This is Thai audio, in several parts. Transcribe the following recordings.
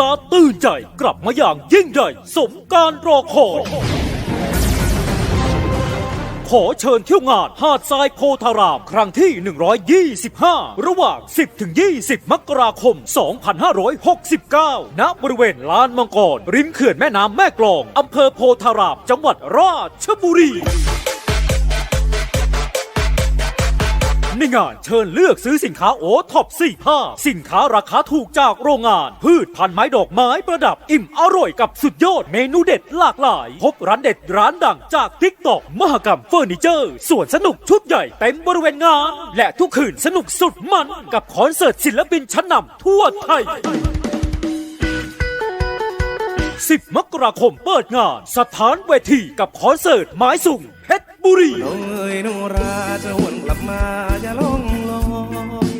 ตาตื่นใจกลับมาอย่างยิ่งใหญ่สมการรอคอยขอเชิญเที่ยวงานหาดทรายโพธาราม ครั้งที่ 125 ระหว่าง 10 ถึง 20 มกราคม 2569 ณ บริเวณลานมังกร ริมเขื่อนแม่น้ำแม่กลอง อำเภอโพธาราม จังหวัดราชบุรี ในงานเชิญเลือกซื้อสินค้าโอท็อป4ผ้าสินค้าราคาถูกจากโรงงาน พืชพันไม้ดอกไม้ประดับอิ่มอร่อยกับสุดยอดเมนูเด็ดหลากหลาย พบร้านเด็ดร้านดังจากทิกตอกมหกรรมเฟอร์นิเจอร์สวนสนุกชุดใหญ่เต็มบริเวณงาน และทุกคืนสนุกสุดมันกับคอนเสิร์ตศิลปินชั้นนำทั่วไทย10 มกราคมเปิดงาน สถานเวทีกับคอนเสิร์ตไม้สุ่มเพชรบุรี น้องเอ๋ยโนราจะวนกลับมาอย่าล่องลอย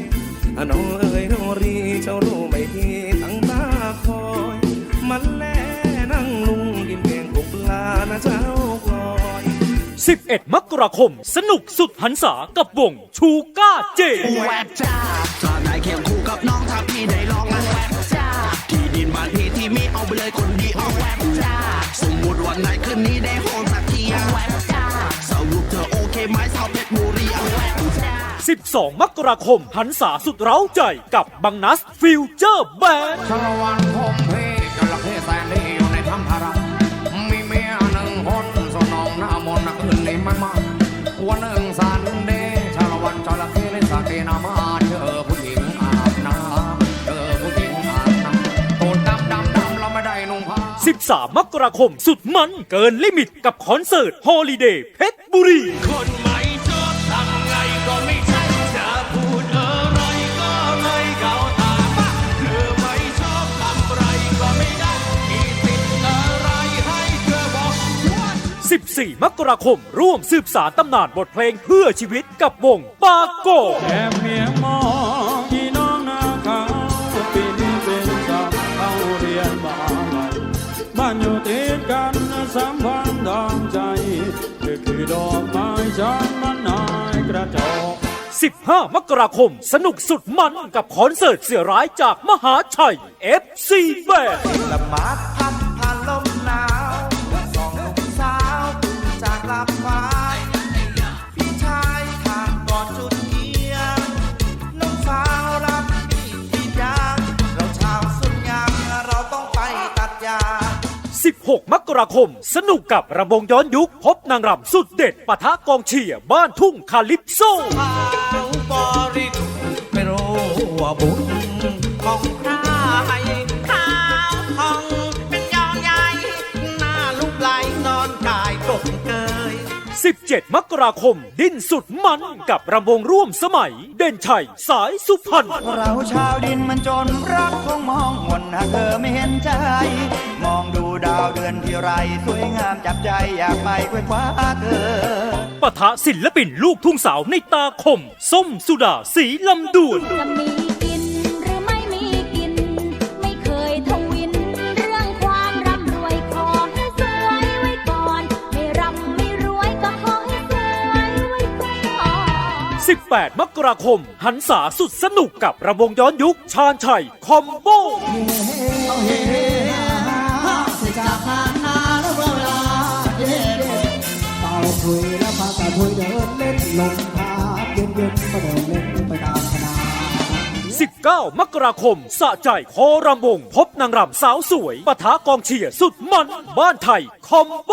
อะน้องเอ๋ยโนรีเจ้ารู้ไหมที่ตั้งตาคอย มันแลนั่งลุงกินแกงกบปลานะเจ้ากลอย11 มกราคม สนุกสุดหันษากับวงชูก้าเจแวบจ้าถ้าได้เคียงคู่กับน้องถ้าพี่ได้ลองแล้วแวบจ้าที่ดินบ้านพี่ที่มีเอาไปเลยคนดีเอาแวบจ้าสมมุติวันไหนคืนนี้ได้โฮมสักทีเอาแวบจ้าสรุปเธอโอเคไหมสาวเพชร 12 มกราคมหันษาสุดเร้าใจกับบังนัสฟิวเจอร์แบนชาละวันพมเพจระเข้แสนดีอยู่ในถ้ำพารามีเมียหนึ่งคนสนองหน้ามนต์นักอื่นนี่ไม่มากวันหนึ่งสันเดย์ชาละวันจระเข้เล่นสาเกนามาเจอผู้หญิงอาบน้ำเจอผู้หญิงอาบน้ำโตดดำดำดำเราไม่ได้นุ่งผ้า13 มกราคมสุดมันเกินลิมิตกับคอนเสิร์ตฮอลิเดย์เพชรบุรีคนไม่ช 14 มกราคม ร่วมสืบสารตำนานบทเพลงเพื่อชีวิตกับวงปาโกแอบเมียมองอีน้องนาขาวปีนี้เป็นสาวเข้าเรียนบ้านใหม่บ้านอยู่ติดกันสัมพันธ์ทางใจคือคือดอกไม้ฉันมันนายกระจอก15 มกราคม สนุกสุดมันกับคอนเสิร์ตเสียร้ายจากมหาชัย FC Band ละมาดพัน 16 มกราคม สนุกกับระบงย้อนยุค พบนางรำสุดเด็ดปะทะกองเชียร์บ้านทุ่งคาลิปโซขาวบริสุทธิ์ไม่รู้ว่าบุญของใครขาวทองเป็นยอดใหญ่หน้าลูกไหลนอนกายกบเกย 17 มกราคม ดิ้นสุดมันกับรำวงร่วมสมัย เด่นชัยสายสุพรรณเราชาวดินมันจนรักคงมองมนหากเธอไม่เห็นใจ อนที่ไรสวยงามจับใจอยากไปคว้คว้าเธอปะทะศิลปินลูกทุ่งสาวในตาคม ส้มสุดาสีลำดวนจะมีกินหรือไม่มีกินไม่เคยทวินเรื่องความร่ำรวยขอให้สวยไว้ก่อนไม่ร่ำไม่รวยก็ขอให้สวยไว้ก่อน18 มกราคม หันษาสุดสนุกกับระวงย้อนยุค ชาญชัย คอมโบ แล้วยเดินเล่นลงทางเย็นเย็นก็เดินเล่นไปตามคณะ19 มกราคม สะใจคอรำวง พบนางรำสาวสวยปะทะกองเชียร์สุดมัน บ้านไทย คอมโบ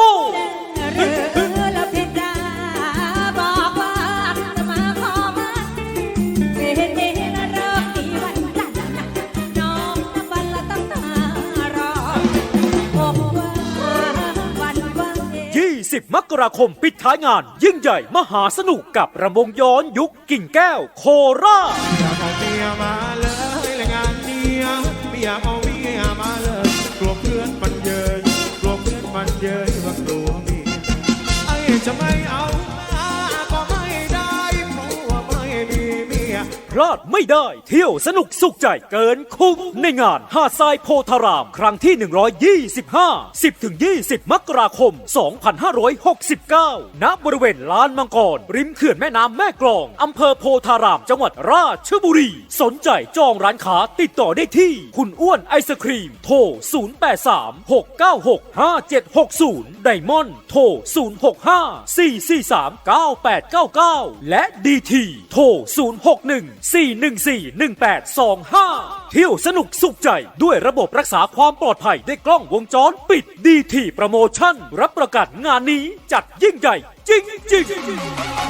40 มกราคมปิดท้ายงาน ยิ่งใหญ่มหาสนุกกับระวงย้อนยุคกิ่งแก้วโคราช อยาเอาเมียมาเลยงานเนี้ยไม่อยากเอา พลาดไม่ได้ เที่ยวสนุกสุขใจเกินคุ้มในงานหาดทรายโพธาราม ครั้งที่ 125 10-20 มกราคม 2569 ณ บริเวณลานมังกร ริมเขื่อนแม่น้ำแม่กลอง อำเภอโพธาราม จังหวัดราชบุรี สนใจจองร้านค้าติดต่อได้ที่ คุณอ้วนไอศครีม โทร 083 696 5760 ไดมอนด์โทร 065 443 9899 และดีทีโทร 061 414 1825 เที่ยวสนุกสุขใจด้วยระบบรักษาความปลอดภัยด้วยกล้องวงจรปิดดีทีโปรโมชั่น รับประกันงานนี้จัดยิ่งใหญ่ จริงๆ